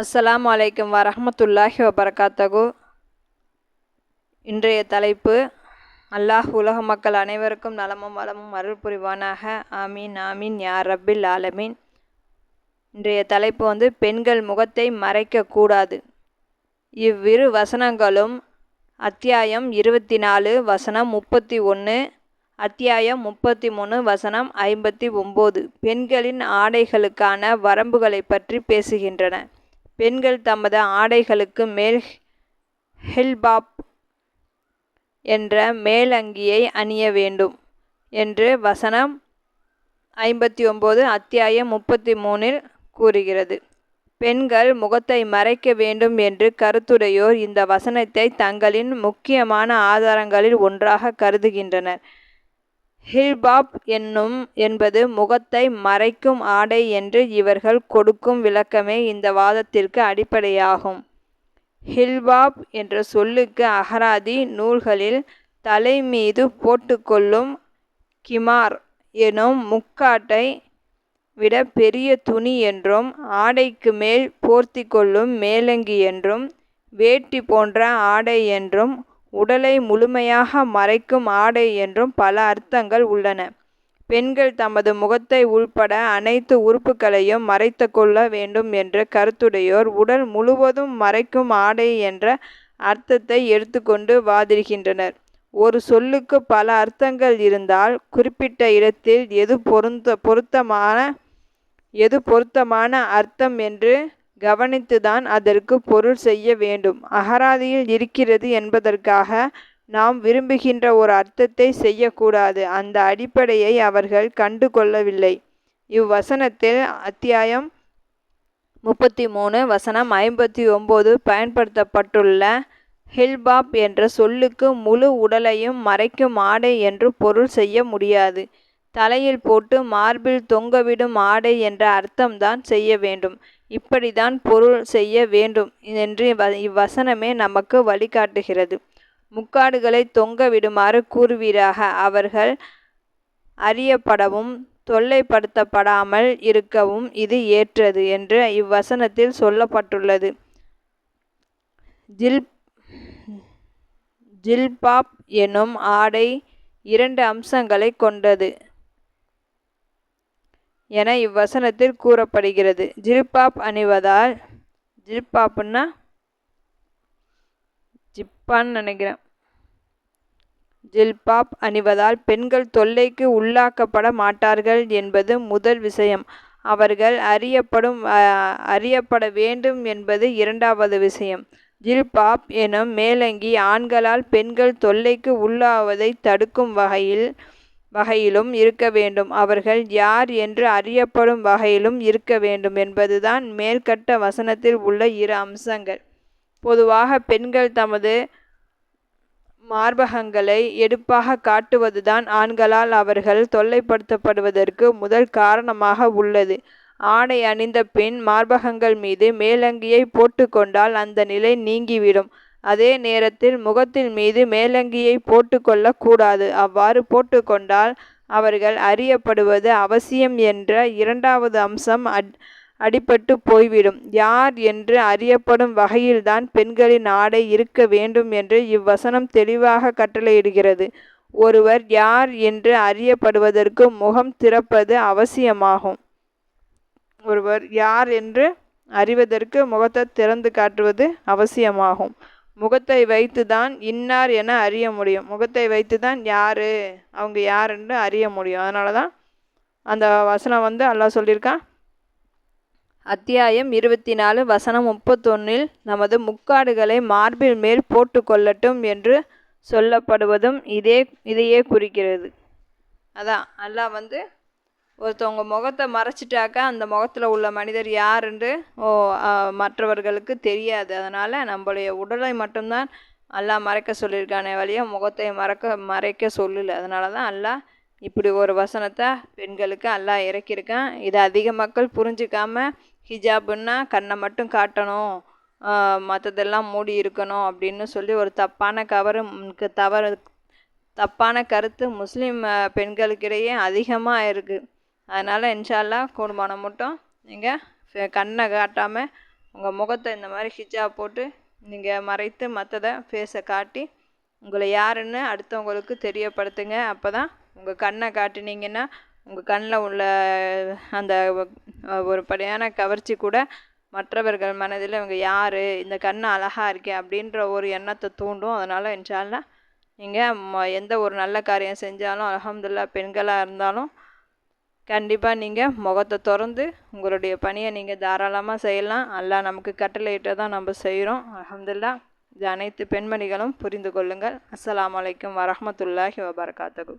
அஸ்லாம் வலைக்கம் வரமத்துல்லாஹி வபரகாத்தகு இன்றைய தலைப்பு அல்லாஹ் உலக மக்கள் அனைவருக்கும் நலமும் வளமும் அருள் புரிவானாக ஆமீன் ஆமீன் யார் ரப்பில் ஆலமீன். இன்றைய தலைப்பு வந்து பெண்கள் முகத்தை மறைக்கக்கூடாது இவ்விரு வசனங்களும் அத்தியாயம் இருபத்தி நாலு வசனம் முப்பத்தி ஒன்று அத்தியாயம் முப்பத்தி மூணு வசனம் ஐம்பத்தி ஒம்பது பெண்களின் ஆடைகளுக்கான வரம்புகளை பற்றி பேசுகின்றன. பெண்கள் தமது ஆடைகளுக்கு மேல் ஹில்பாப் என்ற மேலங்கியை அணிய வேண்டும் என்று வசனம் ஐம்பத்தி ஒம்பது அத்தியாயம் முப்பத்தி மூணில் கூறுகிறது. பெண்கள் முகத்தை மறைக்க வேண்டும் என்று கருத்துடையோர் இந்த வசனத்தை தங்களின் முக்கியமான ஆதாரங்களில் ஒன்றாக கருதுகின்றனர். ஹில்பாப் என்னும் என்பது முகத்தை மறைக்கும் ஆடை என்று இவர்கள் கொடுக்கும் விளக்கமே இந்த வாதத்திற்கு அடிப்படையாகும். ஹில்பாப் என்ற சொல்லுக்கு அகராதி நூல்களில் தலை மீது போட்டுக்கொள்ளும் கிமார் எனும் முக்காட்டை விட பெரிய துணி என்றும் ஆடைக்கு மேல் போர்த்தி கொள்ளும் மேலங்கி என்றும் வேட்டி போன்ற ஆடை என்றும் உடலை முழுமையாக மறைக்கும் ஆடை என்றும் பல அர்த்தங்கள் உள்ளன. பெண்கள் தமது முகத்தை உள்பட அனைத்து உறுப்புகளையும் மறைத்து கொள்ள வேண்டும் என்ற கருத்துடையோர் உடல் முழுவதும் மறைக்கும் ஆடை என்ற அர்த்தத்தை எடுத்துக்கொண்டு வாதிடுகின்றனர். ஒரு சொல்லுக்கு பல அர்த்தங்கள் இருந்தால் குறிப்பிட்ட இடத்தில் எது பொருந்த பொருத்தமான எது பொருத்தமான அர்த்தம் என்று கவனித்துதான் அதற்கு பொருள் செய்ய வேண்டும். அகராதியில் இருக்கிறது என்பதற்காக நாம் விரும்புகின்ற ஒரு அர்த்தத்தை செய்யக்கூடாது. அந்த அடிப்படையை அவர்கள் கண்டு கொள்ளவில்லை இவ்வசனத்தில் அத்தியாயம் முப்பத்தி மூணு வசனம் ஐம்பத்தி ஒம்பது பயன்படுத்தப்பட்டுள்ள ஹில்பாப் என்ற சொல்லுக்கு முழு உடலையும் மறைக்கும் ஆடை என்று பொருள் செய்ய முடியாது. தலையில் போட்டு மார்பில் தொங்கவிடும் ஆடை என்ற அர்த்தம்தான் செய்ய வேண்டும். இப்படிதான் பொருள் செய்ய வேண்டும் என்று இவ்வசனமே நமக்கு வழிகாட்டுகிறது. முக்காடுகளை தொங்க விடுமாறு கூறுவீராக. அவர்கள் அறியப்படவும் தொல்லைப்படுத்தப்படாமல் இருக்கவும் இது ஏற்றது என்று இவ்வசனத்தில் சொல்லப்பட்டுள்ளது. ஜில் ஜில்பாப் எனும் ஆடை இரண்டு அம்சங்களை கொண்டது. என இவ்வசனத்தில் கூறப்படுகிறது. ஜில்பாப் அணிவதால் ஜில்பாப்னா ஜிப்பான்னு நினைக்கிறேன். ஜில்பாப் அணிவதால் பெண்கள் தொல்லைக்கு உள்ளாக்கப்பட மாட்டார்கள் என்பது முதல் விஷயம். அவர்கள் அறியப்படும் அறியப்பட வேண்டும் என்பது இரண்டாவது விஷயம். ஜில்பாப் எனும் மேலங்கி ஆண்களால் பெண்கள் தொல்லைக்கு உள்ளாவதை தடுக்கும் வகையில் வகையிலும் இருக்க வேண்டும். அவர்கள் யார் என்று அறியப்படும் வகையிலும் இருக்க வேண்டும் என்பதுதான் மேல்கட்ட வசனத்தில் உள்ள இரு அம்சங்கள். பொதுவாக பெண்கள் தமது மார்பகங்களை எடுப்பாக காட்டுவதுதான் ஆண்களால் அவர்கள் தொல்லைப்படுத்தப்படுவதற்கு முதல் காரணமாக உள்ளது. ஆடை அணிந்த பின் மார்பகங்கள் மீது மேலங்கியை போட்டுக்கொண்டால் அந்த நிலை நீங்கிவிடும். அதே நேரத்தில் முகத்தின் மீது மேலங்கியை போட்டுக்கொள்ளக்கூடாது அவ்வாறு போட்டுக்கொண்டால் அவர்கள் அறியப்படுவது அவசியம் என்ற இரண்டாவது அம்சம் அட் அடிபட்டு போய்விடும். யார் என்று அறியப்படும் வகையில்தான் பெண்களின் ஆடை இருக்க வேண்டும் என்று இவ்வசனம் தெளிவாக கட்டளையிடுகிறது. ஒருவர் யார் என்று அறியப்படுவதற்கு முகம் திறப்பது அவசியமாகும். ஒருவர் யார் என்று அறிவதற்கு முகத்தை திறந்து காட்டுவது அவசியமாகும். முகத்தை வைத்து தான் இன்னார் என அறிய முடியும். முகத்தை வைத்து தான் யார்? அவங்க யாருன்னு அறிய முடியும். அதனால தான் அந்த வசனம் வந்து அல்லாஹ் சொல்லியிருக்கான் அத்தியாயம் இருபத்தி நாலு வசனம் முப்பத்தொன்னில் நமது முக்காடுகளை மார்பில் மேல் போட்டு கொள்ளட்டும் என்று சொல்லப்படுவதும் இதே இதையே குறிக்கிறது. அதான் அல்லாஹ் வந்து ஒருத்தவங்க முகத்தை மறைச்சிட்டாக்கா அந்த முகத்தில் உள்ள மனிதர் யாருன்று ஓ மற்றவர்களுக்கு தெரியாது. அதனால் நம்மளுடைய உடலை மட்டும்தான் அல்லாஹ் மறைக்க சொல்லியிருக்கானே வழியாக முகத்தை மறக்க மறைக்க சொல்லலை. அதனால தான் அல்லா இப்படி ஒரு வசனத்தை பெண்களுக்கு அல்லாஹ் இறக்கியிருக்கான். இதை அதிக மக்கள் புரிஞ்சிக்காம ஹிஜாபுன்னா கண்ணை மட்டும் காட்டணும் மற்றதெல்லாம் மூடி இருக்கணும் அப்படின்னு சொல்லி ஒரு தப்பான கவரு தவறு தப்பான கருத்து முஸ்லீம் பெண்களுக்கிடையே அதிகமாக இருக்குது அதனால் இன்ஷால்லா கூடுமானம் மட்டும் நீங்கள் கண்ணை காட்டாமல் உங்கள் முகத்தை இந்த மாதிரி ஹிஜாப் போட்டு நீங்கள் மறைத்து மற்றதை ஃபேஸை காட்டி உங்களை யாருன்னு அடுத்தவங்களுக்கு தெரியப்படுத்துங்க. அப்போ தான் உங்கள் கண்ணை காட்டினீங்கன்னா உங்கள் கண்ணில் உள்ள அந்த ஒரு படியான கவர்ச்சி கூட மற்றவர்கள் மனதில் இவங்க யார் இந்த கண் அழகாக இருக்கே அப்படின்ற ஒரு எண்ணத்தை தூண்டும். அதனால் இன்ஷால்லா நீங்கள் எந்த ஒரு நல்ல காரியம் செஞ்சாலும் அலமதுல்லா பெண்களாக இருந்தாலும் கண்டிப்பாக நீங்கள் முகத்தை திறந்து உங்களுடைய பணியை நீங்கள் தாராளமாக செய்யலாம். அல்லாஹ் நமக்கு கட்டளையிட்ட தான் நம்ம செய்கிறோம் அலமதுல்லா இது அனைத்து பெண்மணிகளும் புரிந்து கொள்ளுங்கள். அஸ்லாம் வலைக்கம் வரமத்துல்லாஹி வபர்காத்தகு